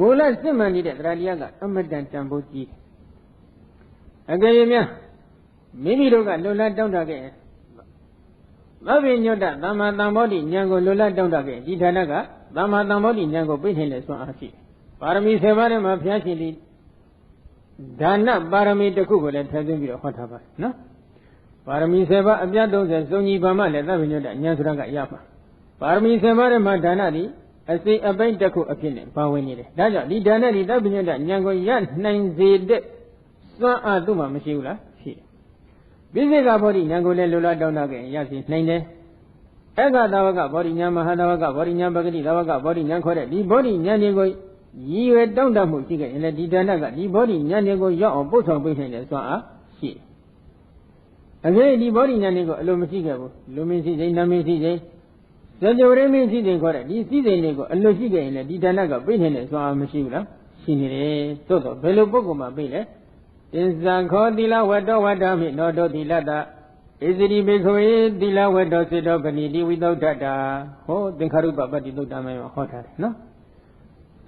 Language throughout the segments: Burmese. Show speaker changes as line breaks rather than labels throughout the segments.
မူလစစ်မှန်နေတဲ့တရားတရားကအမတန်တန်ဖိုးကြီးတယ်အကယ်၍များမိမိတို့ကလွတ်လပ်တောင်းတခဲ့ရင်သဗ္ဗညုတ္တသမ္မာသမ္ဗောဓိဉာဏ်ကိုလွတ်လပ်တောင်းတခဲ့ဒီဌာနကသမ္မာသမ္ဗောဓိဉာဏ်ကိုပြည့်ထင်တဲ့ဆွမ်းအားရှိတယ်ပါရမီ7ပါးထဲမှာဘုရားရှင်ဒီဒါနပါရမီတစ်ခုကိုလည်းထည့်သွင်းပြီးတော့ဟောထားပါတယ်နော်ပါရမီ7ပါးအပြတ်30စုံကြီးပါမှလည်းသဗ္ဗညုတ္တဉာဏ်ဆိုတာကရမှာပါရမီ7ပါးထဲမှာဒါနသည် အစိအပိတ်တစ်ခုအဖြစ်နဲ့ပါဝင်နေတယ်ဒါကြောင့်ဒီဒါနဒီသဗ္ဗညုတ္တဉာဏ်ကိုရနိုင်စေတဲ့စွမ်းအားသူ့မှာမရှိဘူးလားရှိတယ်ပိစိကဘောဓိဉာဏ်ကိုလည်းလိုလားတောင်းတခဲ့ရရှိနိုင်တယ်အက္ခသာဝကဘောဓိဉာဏ်မဟာသာဝကဘောဓိဉာဏ်ပဂတိသာဝကဘောဓိဉာဏ်ခေါ်တဲ့ဒီဘောဓိဉာဏ်တွေကိုရည်ရွယ်တောင်းတမှုရှိခဲ့ရင်လည်းဒီဒါနကဒီဘောဓိဉာဏ်တွေကိုရောက်အောင်ပို့ဆောင်ပေးနိုင်တဲ့စွမ်းအားရှိတယ်။အကယ်ဒီဘောဓိဉာဏ်တွေကိုအလိုမရှိခဲ့ဘူး။လူမင်းရှိစိတ်နာမင်းရှိစိတ် ဇေကြဝရမင်းရှိစိတ်ခေါ်တဲ့ဒီစိစိတ်တွေကိုအလိုရှိခဲ့ရင်လည်းဒီဒါနကပေးနိုင်တဲ့စွမ်းအားမရှိဘူးလား။ရှိနေတယ်။သို့တော့ဘယ်လိုပုဂ္ဂိုလ်မှပေးလဲ။တင်ဇံခောသီလဝတ္တဝတ္တမိနောတောသီလတဣဇတိဘေခဝေသီလဝတ္တစေတောပဏိတိဝိသုဒ္ဓတာဟောသင်္ခါရုပပတ္တိသုဒ္ဓမိုင်းမှာဟောထားတယ်နော်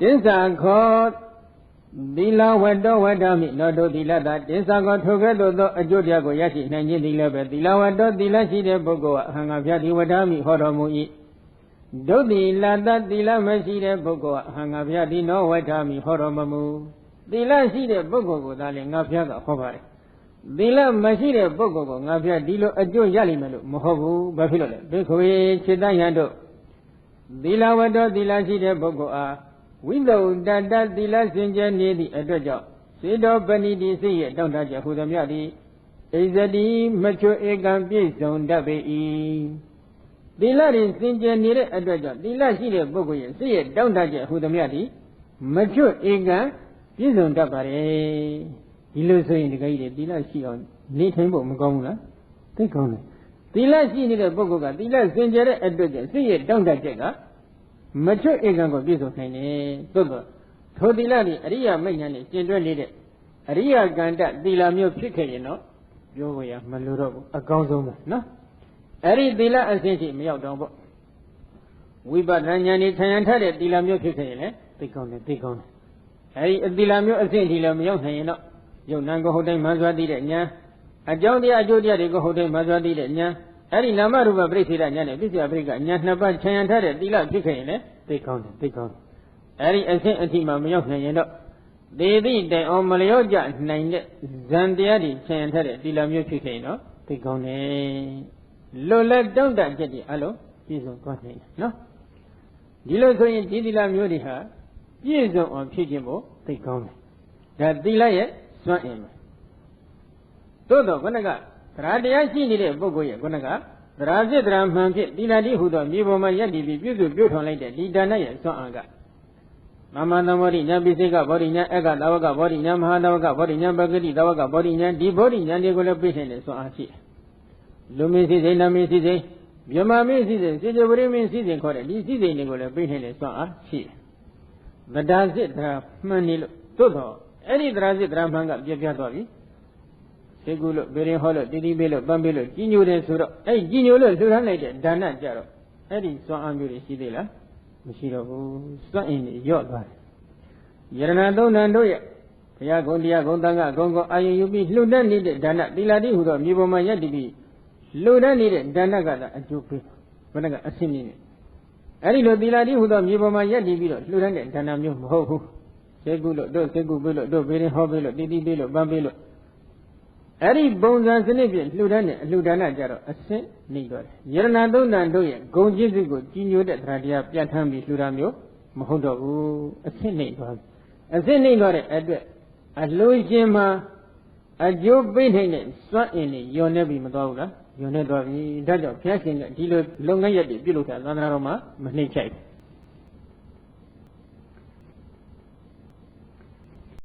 တင်းစာခောသီလဝတ္တဝတ္တမိနောတောသီလတာတင်းစာခောထိုကဲ့သို့သောအကျိုးတရားကိုရရှိနိုင်ခြင်းသည်လည်းပဲသီလဝတ္တသီလရှိတဲ့ပုဂ္ဂိုလ်ကအဟံငါဖျားဒီဝတ္တမိဟောတော်မူ၏ ဒုတိလတသီလမရှိတဲ့ပုဂ္ဂိုလ်ကအဟံငါဖျားဒီနောဝတ္တမိဟောတော်မမူသီလရှိတဲ့ပုဂ္ဂိုလ်ကိုသာလေငါဖျားကဟောပါတယ်သီလမရှိတဲ့ပုဂ္ဂိုလ်ကိုငါဖျားဒီလိုအကျိုးရလိမ့်မယ်လို့မဟုတ်ဘူးဘာဖြစ်လို့လဲဘိက္ခဝေခြေတန်းရန်တို့သီလဝတ္တသီလရှိတဲ့ပုဂ္ဂိုလ်အားဝိသုဒ္ဓတသီလစင်ကြယ်နေသည့်အတွက်ကြောင့်စေတောပဏိတိစိတ်ရဲ့တောင့်တချက်ဟူသည်မြတ်သည်ဣဇတိမချွဧကံပြည့်စုံတတ်ပေ၏ သီလရင်စင်ကြယ်နေတဲ့အတွက်ကြောင့်သီလရှိတဲ့ပုဂ္ဂိုလ်ရဲ့စိတ်ရဲ့တောင့်တချက်ဟူသည်မြတ်သည်မချွဧကံပြည့်စုံတတ်ပါ रे ဒီလိုဆိုရင်ဒီကကြီးတွေသီလရှိအောင်နေထိုင်ဖို့မကောင်းဘူးလားသိကောင်းတယ်သီလရှိနေတဲ့ပုဂ္ဂိုလ်ကသီလစင်ကြယ်တဲ့အတွက်ကြောင့်စိတ်ရဲ့တောင့်တချက်ကမချွတ်ဧကံကိုပြည့်စုံနိုင်တယ်သို့တော့ထိုသီလนี่အရိယာမိတ်ညာနဲ့ကျင့်တွဲနေတဲ့အရိယာကန္တသီလမျိုးဖြစ်ခဲ့ရင်တော့ပြောကြရမလို့တော့ဘူးအကောင်းဆုံးပဲနော် အဲ့ဒီသီလအဆင့်ရှိမရောက်တော့ပေါ့ဝိပဿနာဉာဏ်นี่ခံရထတဲ့သီလမျိုးဖြစ်ခဲ့ရင်လည်းသိကောင်းတယ်သိကောင်းတယ်အဲ့ဒီအသီလမျိုးအဆင့်ဒီလည်းမရောက်နိုင်ရင်တော့ယုံနံကိုဟုတ်တိုင်းမှန်စွာသိတဲ့ဉာဏ်အကြောင်းတရားအကျိုးတရားတွေကိုဟုတ်တိုင်းမှန်စွာသိတဲ့ဉာဏ်အဲ့ဒီနာမရူပပြိစ္ဆေဒဉာဏ်နဲ့ပြစ္ဆယပရိကဉာဏ်နှစ်ပါးခြံရံထားတဲ့သီလဖြစ်ခဲ့ရင်လည်းသိကောင်းတယ်သိကောင်းတယ်အဲ့ဒီအဆင့်အထိမှမရောက်နိုင်ရင်တော့သေသည့်တိုင်အောင်မလျော့ကြနိုင်တဲ့ဇန်တရားတွေခြံရံထားတဲ့သီလမျိုးဖြစ်ခဲ့ရင်တော့သိကောင်းတယ် လွတ်လက်တောင့်တချက်တွေအလုံးပြည့်စုံသွားနိုင်တယ်နော်ဒီလိုဆိုရင်ဒီသီလမျိုးတွေဟာပြည့်စုံအောင်ဖြစ်ခြင်းမို့သိကောင်းတယ်ဒါသီလရဲ့စွန့်အင်မယ်သို့တော့ခုနကသရတရားရှိနေတဲ့ပုဂ္ဂိုလ်ရဲ့ခုနကသရဖြစ်သရမှန်ဖြစ်သီလတိဟုသောမြေပေါ်မှာယက်တည်ပြီးပြုစုပြုထွန်လိုက်တဲ့ဒီဒါနရဲ့စွန့်အံကမမသမောရိညာပိစိကဘောဓိညာအက္ခသာဝကဘောဓိညာမဟာသာဝကဘောဓိညာပဂတိသာဝကဘောဓိညာဒီဘောဓိညာတွေကိုလည်းပြည့်နေတဲ့စွန့်အားရှိတယ် လူမင်းစိစိနမင်းစိစိမြမမင်းစိစိစေကြပရိမင်းစိစိခေါ်တဲ့ဒီစိစိတွေကိုလည်းပြည့်နေတဲ့စွန့်အားရှိတယ်ဗဒါစစ်သရမှန်နေလို့သို့တော့အဲ့ဒီတရားစစ်တရားမှန်ကပြပြသွားပြီသေကုလို့ဘေရင်ဟောလို့တီတီပေးလို့ပန်းပေးလို့ကြီးညိုတယ်ဆိုတော့အဲ့ကြီးညိုလို့လှူထားလိုက်တဲ့ဒါနကြတော့အဲ့ဒီစွမ်းအားမျိုးတွေရှိသေးလားမရှိတော့ဘူးစွန့်အင်းတွေညော့သွားတယ်ယရဏသုံးဏတို့ရဲ့ဘုရားကုံတရားကုံတန်ခဂုံကောအာယုယူပြီးလှူဒန်းနေတဲ့ဒါနသီလတိဟူသောမြေပေါ်မှာယက်တည်ပြီး လှူဒန်းနေတဲ့ဒါနကသာအကျိုးပေးဘယ်နှကအဆင့်မြင့်နေအဲ့ဒီလိုသီလတိဟူသောမြေပေါ်မှာယက်တည်ပြီးတော့လှူဒန်းတဲ့ဒါနမျိုးမဟုတ်ဘူးစေကုလို့တို့စေကုပေးလို့တို့ဘေးရင်ဟောပေးလို့တီတီပေးလို့ပန်းပေးလို့အဲ့ဒီပုံစံစနစ်ဖြင့်လှူဒန်းတဲ့အလှူဒါနကြတော့အစင်းနေတော့တယ်ယရဏသုံးဏတို့ရဲ့ဂုံကျေးဇူးကိုကြီးညိုတဲ့တရားတရားပြဋ္ဌာန်းပြီးလှူတာမျိုးမဟုတ်တော့ဘူးအစင်းနေသွားပြီအစင်းနေတော့တဲ့အတွက်အလှူရှင်မှာအကျိုးပေးနိုင်တဲ့စွန့်အင်တွေယွန်နေပြီမသွားဘူးလား ယွန်နေသွားပြီဒါကြောင့်ဘုရားရှင်ကဒီလိုလုပ်ငန်းရက်တွေပြုလုပ်တာသာသနာတော်မှာမနှိမ့်ချိုက်ဘူး